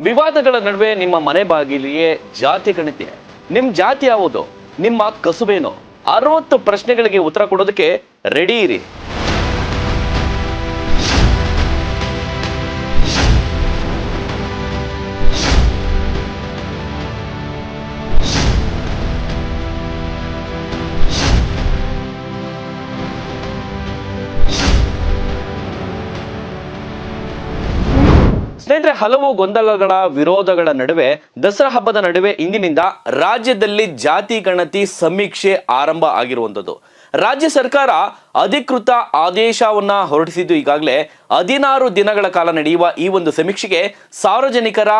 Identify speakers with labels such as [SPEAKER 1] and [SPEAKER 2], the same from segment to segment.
[SPEAKER 1] ವಿವಾದಗಳ ನಡುವೆ ನಿಮ್ಮ ಮನೆ ಬಾಗಿಲಿಗೆ ಜಾತಿ ಗಣಿತೆ. ನಿಮ್ ಜಾತಿ ಯಾವುದು? ನಿಮ್ಮ ಕಸುಬೇನು? ಅರವತ್ತು ಪ್ರಶ್ನೆಗಳಿಗೆ ಉತ್ತರ ಕೊಡೋದಕ್ಕೆ ರೆಡಿ ಇರಿ. ಸ್ನೇಹಿತರೆ, ಹಲವು ಗೊಂದಲಗಳ ವಿರೋಧಗಳ ನಡುವೆ ದಸರಾ ಹಬ್ಬದ ನಡುವೆ ಇಂದಿನಿಂದ ರಾಜ್ಯದಲ್ಲಿ ಜಾತಿ ಗಣತಿ ಸಮೀಕ್ಷೆ ಆರಂಭ ಆಗಿರುವಂಥದ್ದು. ರಾಜ್ಯ ಸರ್ಕಾರ ಅಧಿಕೃತ ಆದೇಶವನ್ನ ಹೊರಡಿಸಿದ್ದು ಈಗಾಗಲೇ ಹದಿನಾರು ದಿನಗಳ ಕಾಲ ನಡೆಯುವ ಈ ಒಂದು ಸಮೀಕ್ಷೆಗೆ ಸಾರ್ವಜನಿಕರ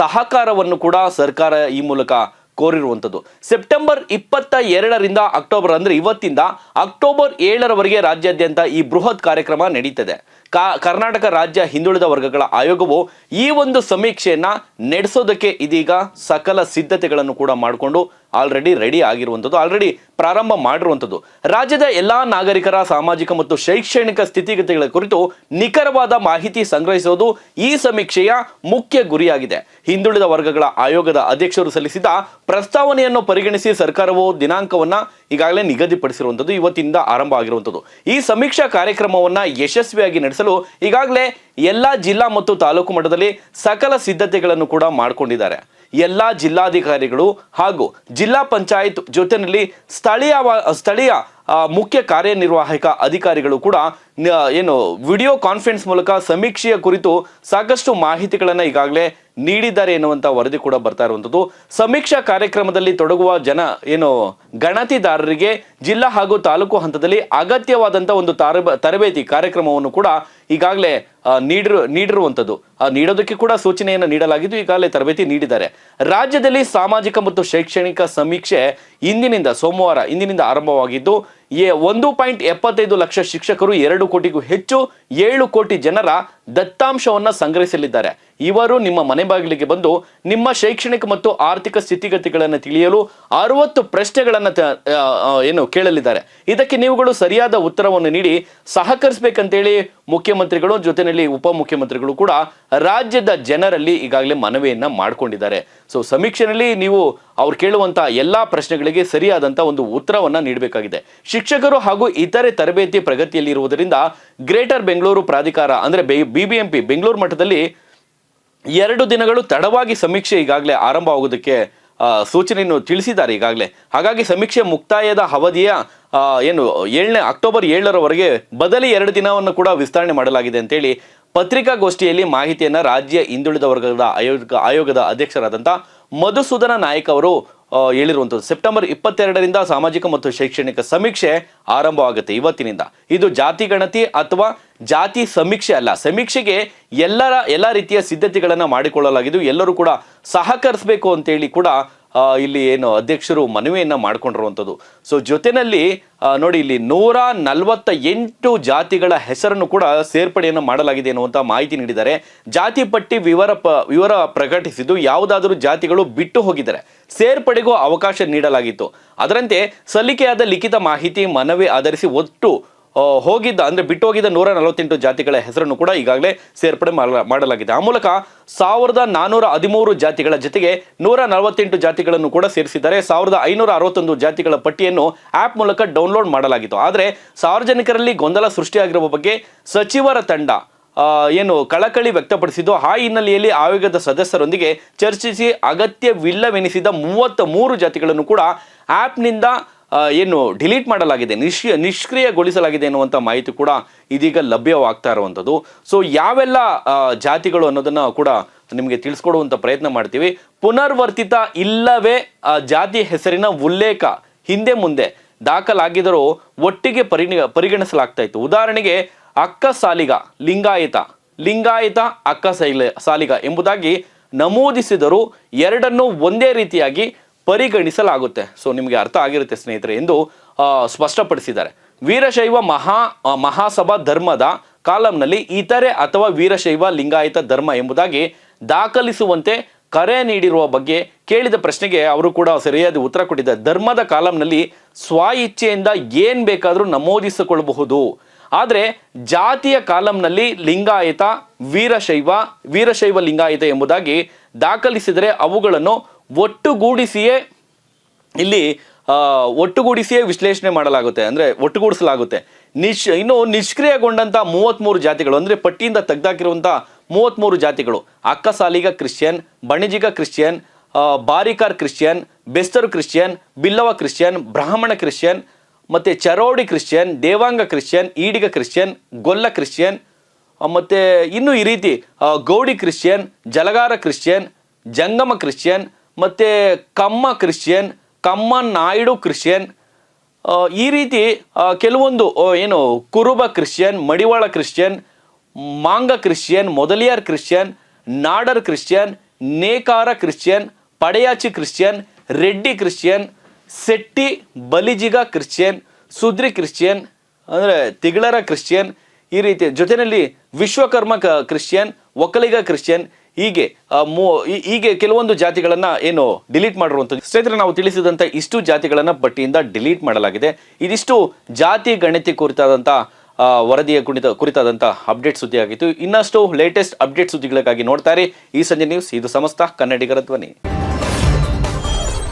[SPEAKER 1] ಸಹಕಾರವನ್ನು ಕೂಡ ಸರ್ಕಾರ ಈ ಮೂಲಕ ಕೋರಿರುವಂಥದ್ದು. ಸೆಪ್ಟೆಂಬರ್ ಇಪ್ಪತ್ತ ಎರಡರಿಂದ ಅಕ್ಟೋಬರ್ ಅಂದ್ರೆ ಇವತ್ತಿಂದ ಅಕ್ಟೋಬರ್ ಏಳರವರೆಗೆ ರಾಜ್ಯಾದ್ಯಂತ ಈ ಬೃಹತ್ ಕಾರ್ಯಕ್ರಮ ನಡೀತದೆ. ಕರ್ನಾಟಕ ರಾಜ್ಯ ಹಿಂದುಳಿದ ವರ್ಗಗಳ ಆಯೋಗವು ಈ ಒಂದು ಸಮೀಕ್ಷೆಯನ್ನ ನಡೆಸೋದಕ್ಕೆ ಇದೀಗ ಸಕಲ ಸಿದ್ಧತೆಗಳನ್ನು ಕೂಡ ಮಾಡಿಕೊಂಡು ಆಲ್ರೆಡಿ ರೆಡಿ ಆಗಿರುವಂಥದ್ದು ಆಲ್ರೆಡಿ ಪ್ರಾರಂಭ ಮಾಡಿರುವಂಥದ್ದು. ರಾಜ್ಯದ ಎಲ್ಲಾ ನಾಗರಿಕರ ಸಾಮಾಜಿಕ ಮತ್ತು ಶೈಕ್ಷಣಿಕ ಸ್ಥಿತಿಗತಿಗಳ ಕುರಿತು ನಿಖರವಾದ ಮಾಹಿತಿ ಸಂಗ್ರಹಿಸುವುದು ಈ ಸಮೀಕ್ಷೆಯ ಮುಖ್ಯ ಗುರಿಯಾಗಿದೆ. ಹಿಂದುಳಿದ ವರ್ಗಗಳ ಆಯೋಗದ ಅಧ್ಯಕ್ಷರು ಸಲ್ಲಿಸಿದ ಪ್ರಸ್ತಾವನೆಯನ್ನು ಪರಿಗಣಿಸಿ ಸರ್ಕಾರವು ದಿನಾಂಕವನ್ನ ಈಗಾಗಲೇ ನಿಗದಿಪಡಿಸಿರುವಂಥದ್ದು, ಇವತ್ತಿಂದ ಆರಂಭ ಆಗಿರುವಂಥದ್ದು. ಈ ಸಮೀಕ್ಷಾ ಕಾರ್ಯಕ್ರಮವನ್ನು ಯಶಸ್ವಿಯಾಗಿ ನಡೆಸಲು ಈಗಾಗಲೇ ಎಲ್ಲ ಜಿಲ್ಲಾ ಮತ್ತು ತಾಲೂಕು ಮಟ್ಟದಲ್ಲಿ ಸಕಲ ಸಿದ್ಧತೆಗಳನ್ನು ಕೂಡ ಮಾಡಿಕೊಂಡಿದ್ದಾರೆ. ಎಲ್ಲ ಜಿಲ್ಲಾಧಿಕಾರಿಗಳು ಹಾಗೂ ಜಿಲ್ಲಾ ಪಂಚಾಯತ್ ಜೊತೆಯಲ್ಲಿ ಸ್ಥಳೀಯ ಸ್ಥಳೀಯ ಮುಖ್ಯ ಕಾರ್ಯನಿರ್ವಾಹಕ ಅಧಿಕಾರಿಗಳು ಕೂಡ ಏನು, ವಿಡಿಯೋ ಕಾನ್ಫರೆನ್ಸ್ ಮೂಲಕ ಸಮೀಕ್ಷೆಯ ಕುರಿತು ಸಾಕಷ್ಟು ಮಾಹಿತಿಗಳನ್ನು ಈಗಾಗಲೇ ನೀಡಿದ್ದಾರೆ ಎನ್ನುವಂಥ ವರದಿ ಕೂಡ ಬರ್ತಾ ಇರುವಂಥದ್ದು. ಸಮೀಕ್ಷಾ ಕಾರ್ಯಕ್ರಮದಲ್ಲಿ ತೊಡಗುವ ಜನ, ಏನು, ಗಣತಿದಾರರಿಗೆ ಜಿಲ್ಲಾ ಹಾಗೂ ತಾಲೂಕು ಹಂತದಲ್ಲಿ ಅಗತ್ಯವಾದಂಥ ಒಂದು ತರಬ, ತರಬೇತಿ ಕಾರ್ಯಕ್ರಮವನ್ನು ಕೂಡ ಈಗಾಗಲೇ ನೀಡಿರು, ನೀಡಿರುವಂಥದ್ದು. ನೀಡೋದಕ್ಕೆ ಕೂಡ ಸೂಚನೆಯನ್ನು ನೀಡಲಾಗಿದ್ದು ಈಗಾಗಲೇ ತರಬೇತಿ ನೀಡಿದ್ದಾರೆ. ರಾಜ್ಯದಲ್ಲಿ ಸಾಮಾಜಿಕ ಮತ್ತು ಶೈಕ್ಷಣಿಕ ಸಮೀಕ್ಷೆ ಇಂದಿನಿಂದ ಸೋಮವಾರ, ಇಂದಿನಿಂದ ಆರಂಭವಾಗಿದ್ದು, ಎ ಒಂದು ಪಾಯಿಂಟ್ ಎಪ್ಪತ್ತೈದು ಲಕ್ಷ ಶಿಕ್ಷಕರು ಎರಡು ಕೋಟಿಗೂ ಹೆಚ್ಚು ಏಳು ಕೋಟಿ ಜನರ ದತ್ತಾಂಶವನ್ನ ಸಂಗ್ರಹಿಸಲಿದ್ದಾರೆ. ಇವರು ನಿಮ್ಮ ಮನೆ ಬಾಗಿಲಿಗೆ ಬಂದು ನಿಮ್ಮ ಶೈಕ್ಷಣಿಕ ಮತ್ತು ಆರ್ಥಿಕ ಸ್ಥಿತಿಗತಿಗಳನ್ನು ತಿಳಿಯಲು ಅರವತ್ತು ಪ್ರಶ್ನೆಗಳನ್ನು ಏನು ಕೇಳಲಿದ್ದಾರೆ. ಇದಕ್ಕೆ ನೀವುಗಳು ಸರಿಯಾದ ಉತ್ತರವನ್ನು ನೀಡಿ ಸಹಕರಿಸಬೇಕಂತೇಳಿ ಮುಖ್ಯಮಂತ್ರಿಗಳು ಜೊತೆಯಲ್ಲಿ ಉಪಮುಖ್ಯಮಂತ್ರಿಗಳು ಕೂಡ ರಾಜ್ಯದ ಜನರಲ್ಲಿ ಈಗಾಗಲೇ ಮನವಿಯನ್ನ ಮಾಡಿಕೊಂಡಿದ್ದಾರೆ. ಸೊ ಸಮೀಕ್ಷೆಯಲ್ಲಿ ನೀವು ಅವ್ರು ಕೇಳುವಂತ ಎಲ್ಲಾ ಪ್ರಶ್ನೆಗಳಿಗೆ ಸರಿಯಾದಂತ ಒಂದು ಉತ್ತರವನ್ನ ನೀಡಬೇಕಾಗಿದೆ. ಶಿಕ್ಷಕರು ಹಾಗೂ ಇತರೆ ತರಬೇತಿ ಪ್ರಗತಿಯಲ್ಲಿ ಇರುವುದರಿಂದ ಗ್ರೇಟರ್ ಬೆಂಗಳೂರು ಪ್ರಾಧಿಕಾರ ಅಂದ್ರೆ ಬಿಬಿಎಂಪಿ ಬೆಂಗಳೂರು ಮಟ್ಟದಲ್ಲಿ ಎರಡು ದಿನಗಳು ತಡವಾಗಿ ಸಮೀಕ್ಷೆ ಈಗಾಗಲೇ ಆರಂಭ ಆಗೋದಕ್ಕೆ ಸೂಚನೆಯನ್ನು ತಿಳಿಸಿದ್ದಾರೆ ಈಗಾಗಲೇ. ಹಾಗಾಗಿ ಸಮೀಕ್ಷೆ ಮುಕ್ತಾಯದ ಅವಧಿಯ ಏನು, ಏಳನೇ ಅಕ್ಟೋಬರ್ ಏಳರವರೆಗೆ ಬದಲಿ ಎರಡು ದಿನವನ್ನು ಕೂಡ ವಿಸ್ತರಣೆ ಮಾಡಲಾಗಿದೆ ಅಂತೇಳಿ ಪತ್ರಿಕಾಗೋಷ್ಠಿಯಲ್ಲಿ ಮಾಹಿತಿಯನ್ನು ರಾಜ್ಯ ಹಿಂದುಳಿದ ವರ್ಗದ ಆಯೋಗ, ಆಯೋಗದ ಅಧ್ಯಕ್ಷರಾದಂಥ ಮಧುಸೂದನ ನಾಯಕ್ ಅವರು ಹೇಳಿರುವಂಥದ್ದು ಸೆಪ್ಟೆಂಬರ್ ಇಪ್ಪತ್ತೆರಡರಿಂದ ಸಾಮಾಜಿಕ ಮತ್ತು ಶೈಕ್ಷಣಿಕ ಸಮೀಕ್ಷೆ ಆರಂಭವಾಗುತ್ತೆ ಇವತ್ತಿನಿಂದ. ಇದು ಜಾತಿ ಗಣತಿ ಅಥವಾ ಜಾತಿ ಸಮೀಕ್ಷೆ ಅಲ್ಲ. ಸಮೀಕ್ಷೆಗೆ ಎಲ್ಲರ, ಎಲ್ಲ ರೀತಿಯ ಸಿದ್ಧತೆಗಳನ್ನು ಮಾಡಿಕೊಳ್ಳಲಾಗಿದ್ದು ಎಲ್ಲರೂ ಕೂಡ ಸಹಕರಿಸಬೇಕು ಅಂತೇಳಿ ಕೂಡ ಇಲ್ಲಿ ಏನು ಅಧ್ಯಕ್ಷರು ಮನವಿಯನ್ನು ಮಾಡಿಕೊಂಡಿರುವಂಥದ್ದು. ಸೊ ಜೊತೆಯಲ್ಲಿ ನೋಡಿ ಇಲ್ಲಿ ನೂರ ನಲವತ್ತ ಎಂಟು ಜಾತಿಗಳ ಹೆಸರನ್ನು ಕೂಡ ಸೇರ್ಪಡೆಯನ್ನು ಮಾಡಲಾಗಿದೆ ಎನ್ನುವಂಥ ಮಾಹಿತಿ ನೀಡಿದ್ದಾರೆ. ಜಾತಿ ಪಟ್ಟಿ ವಿವರ ಪ, ವಿವರ ಪ್ರಕಟಿಸಿದ್ದು ಯಾವುದಾದರೂ ಜಾತಿಗಳು ಬಿಟ್ಟು ಹೋಗಿದ್ದಾರೆ. ಸೇರ್ಪಡೆಗೂ ಅವಕಾಶ ನೀಡಲಾಗಿತ್ತು. ಅದರಂತೆ ಸಲ್ಲಿಕೆಯಾದ ಲಿಖಿತ ಮಾಹಿತಿ ಮನವಿ ಆಧರಿಸಿ ಒಟ್ಟು ಹೋಗಿದ್ದ, ಅಂದ್ರೆ ಬಿಟ್ಟು ಹೋಗಿದ್ದ ನೂರ ನಲವತ್ತೆಂಟು ಜಾತಿಗಳ ಹೆಸರನ್ನು ಕೂಡ ಈಗಾಗಲೇ ಸೇರ್ಪಡೆ ಮಾಡಲ- ಮಾಡಲಾಗಿದೆ. ಆ ಮೂಲಕ ಸಾವಿರದ ನಾನೂರ ಹದಿಮೂರು ಜಾತಿಗಳ ಜೊತೆಗೆ ನೂರ ನಲವತ್ತೆಂಟು ಜಾತಿಗಳನ್ನು ಕೂಡ ಸೇರಿಸಿದ್ದಾರೆ. ಸಾವಿರದ ಐನೂರ ಅರವತ್ತೊಂದು ಜಾತಿಗಳ ಪಟ್ಟಿಯನ್ನು ಆಪ್ ಮೂಲಕ ಡೌನ್ಲೋಡ್ ಮಾಡಲಾಗಿತ್ತು. ಆದರೆ ಸಾರ್ವಜನಿಕರಲ್ಲಿ ಗೊಂದಲ ಸೃಷ್ಟಿಯಾಗಿರುವ ಬಗ್ಗೆ ಸಚಿವರ ತಂಡ ಏನು ಕಳಕಳಿ ವ್ಯಕ್ತಪಡಿಸಿದ್ದು, ಆ ಹಿನ್ನೆಲೆಯಲ್ಲಿ ಆಯೋಗದ ಸದಸ್ಯರೊಂದಿಗೆ ಚರ್ಚಿಸಿ ಅಗತ್ಯವಿಲ್ಲವೆನಿಸಿದ ಮೂವತ್ತ ಮೂರು ಜಾತಿಗಳನ್ನು ಕೂಡ ಆ್ಯಪ್ನಿಂದ ಏನು ಡಿಲೀಟ್ ಮಾಡಲಾಗಿದೆ ನಿಷ್ಕ್ರಿಯ ನಿಷ್ಕ್ರಿಯಗೊಳಿಸಲಾಗಿದೆ ಎನ್ನುವಂಥ ಮಾಹಿತಿ ಕೂಡ ಇದೀಗ ಲಭ್ಯವಾಗ್ತಾ ಇರುವಂಥದ್ದು. ಸೊ ಯಾವೆಲ್ಲ ಜಾತಿಗಳು ಅನ್ನೋದನ್ನು ಕೂಡ ನಿಮಗೆ ತಿಳಿಸ್ಕೊಡುವಂಥ ಪ್ರಯತ್ನ ಮಾಡ್ತೀವಿ. ಪುನರ್ವರ್ತಿತ ಇಲ್ಲವೇ ಜಾತಿ ಹೆಸರಿನ ಉಲ್ಲೇಖ ಹಿಂದೆ ಮುಂದೆ ದಾಖಲಾಗಿದರೂ ಒಟ್ಟಿಗೆ ಪರಿಣಿ, ಪರಿಗಣಿಸಲಾಗ್ತಾ ಇತ್ತು. ಉದಾಹರಣೆಗೆ, ಅಕ್ಕ ಸಾಲಿಗ ಲಿಂಗಾಯತ ಲಿಂಗಾಯತ ಅಕ್ಕ ಸೈಲ, ಸಾಲಿಗ ಎಂಬುದಾಗಿ ನಮೂದಿಸಿದರೂ ಎರಡನ್ನೂ ಒಂದೇ ರೀತಿಯಾಗಿ ಪರಿಗಣಿಸಲಾಗುತ್ತೆ. ಸೊ ನಿಮಗೆ ಅರ್ಥ ಆಗಿರುತ್ತೆ ಸ್ನೇಹಿತರೆ ಎಂದು ಸ್ಪಷ್ಟಪಡಿಸಿದ್ದಾರೆ. ವೀರಶೈವ ಮಹಾ ಮಹಾಸಭಾ ಧರ್ಮದ ಕಾಲಂನಲ್ಲಿ ಇತರೆ ಅಥವಾ ವೀರಶೈವ ಲಿಂಗಾಯತ ಧರ್ಮ ಎಂಬುದಾಗಿ ದಾಖಲಿಸುವಂತೆ ಕರೆ ನೀಡಿರುವ ಬಗ್ಗೆ ಕೇಳಿದ ಪ್ರಶ್ನೆಗೆ ಅವರು ಕೂಡ ಸರಿಯಾದ ಉತ್ತರ ಕೊಟ್ಟಿದ್ದಾರೆ. ಧರ್ಮದ ಕಾಲಂನಲ್ಲಿ ಸ್ವ ಇಚ್ಛೆಯಿಂದ ಏನ್ ಬೇಕಾದರೂ ನಮೂದಿಸಿಕೊಳ್ಳಬಹುದು. ಆದರೆ ಜಾತಿಯ ಕಾಲಂನಲ್ಲಿ ಲಿಂಗಾಯತ, ವೀರಶೈವ ವೀರಶೈವ ಲಿಂಗಾಯತ ಎಂಬುದಾಗಿ ದಾಖಲಿಸಿದರೆ ಅವುಗಳನ್ನು ಒಟ್ಟುಗೂಡಿಸಿಯೇ ಇಲ್ಲಿ ಒಟ್ಟುಗೂಡಿಸಿಯೇ ವಿಶ್ಲೇಷಣೆ ಮಾಡಲಾಗುತ್ತೆ, ಅಂದರೆ ಒಟ್ಟುಗೂಡಿಸಲಾಗುತ್ತೆ. ನಿಶ್, ಇನ್ನು ನಿಷ್ಕ್ರಿಯಗೊಂಡಂಥ ಮೂವತ್ತ್ಮೂರು ಜಾತಿಗಳು, ಅಂದರೆ ಪಟ್ಟಿಯಿಂದ ತೆಗೆದಾಕಿರುವಂಥ ಮೂವತ್ತ್ಮೂರು ಜಾತಿಗಳು. Akkasaliga Christian, Banijiga Christian Barikar Christian, Bestaru Christian, Billava Christian, Brahmana Christian, ಮತ್ತು Charodi Christian, Devanga Christian, Idiga Christian, Golla Christian ಮತ್ತು ಇನ್ನು ಈ ರೀತಿ ಗೌಡಿ ಕ್ರಿಶ್ಚಿಯನ್, ಜಲಗಾರ ಕ್ರಿಶ್ಚಿಯನ್, ಜಂಗಮ ಕ್ರಿಶ್ಚಿಯನ್ ಮತ್ತೆ ಕಮ್ಮ ಕ್ರಿಶ್ಚಿಯನ್, ಕಮ್ಮ ನಾಯ್ಡು ಕ್ರಿಶ್ಚಿಯನ್ ಈ ರೀತಿ ಕೆಲವೊಂದು ಏನು, Kuruba Christian, Madivala Christian, Manga Christian, Mudaliar Christian, Nadar Christian, Nekara Christian, Padayachi Christian, Reddy Christian, Setti Balijiga Christian, Sudri Christian, ಅಂದರೆ ತಿಗಳರ ಕ್ರಿಶ್ಚಿಯನ್, ಈ ರೀತಿ ಜೊತೆಯಲ್ಲಿ ವಿಶ್ವಕರ್ಮ ಕ್ರಿಶ್ಚಿಯನ್, ಒಕ್ಕಲಿಗ ಕ್ರಿಶ್ಚಿಯನ್ ಹೀಗೆ ಹೀಗೆ ಕೆಲವೊಂದು ಜಾತಿಗಳನ್ನ ಏನು ಡಿಲೀಟ್ ಮಾಡಿರುವಂಥದ್ದು. ಸ್ನೇಹಿತರೆ, ನಾವು ತಿಳಿಸಿದಂತ ಇಷ್ಟು ಜಾತಿಗಳನ್ನ ಪಟ್ಟಿಯಿಂದ ಡಿಲೀಟ್ ಮಾಡಲಾಗಿದೆ. ಇದಿಷ್ಟು ಜಾತಿ ಗಣತಿ ಕುರಿತಾದಂಥ ವರದಿಯ ಕುಣಿತ ಕುರಿತಾದಂಥ ಅಪ್ಡೇಟ್ ಸುದ್ದಿ ಆಗಿತ್ತು ಇನ್ನಷ್ಟು ಲೇಟೆಸ್ಟ್ ಅಪ್ಡೇಟ್ ಸುದ್ದಿಗಳಿಗಾಗಿ ನೋಡ್ತಾರೆ ಈ ಸಂಜೆ ನ್ಯೂಸ್ ಇದು ಸಮಸ್ತ ಕನ್ನಡಿಗರ ಧ್ವನಿ.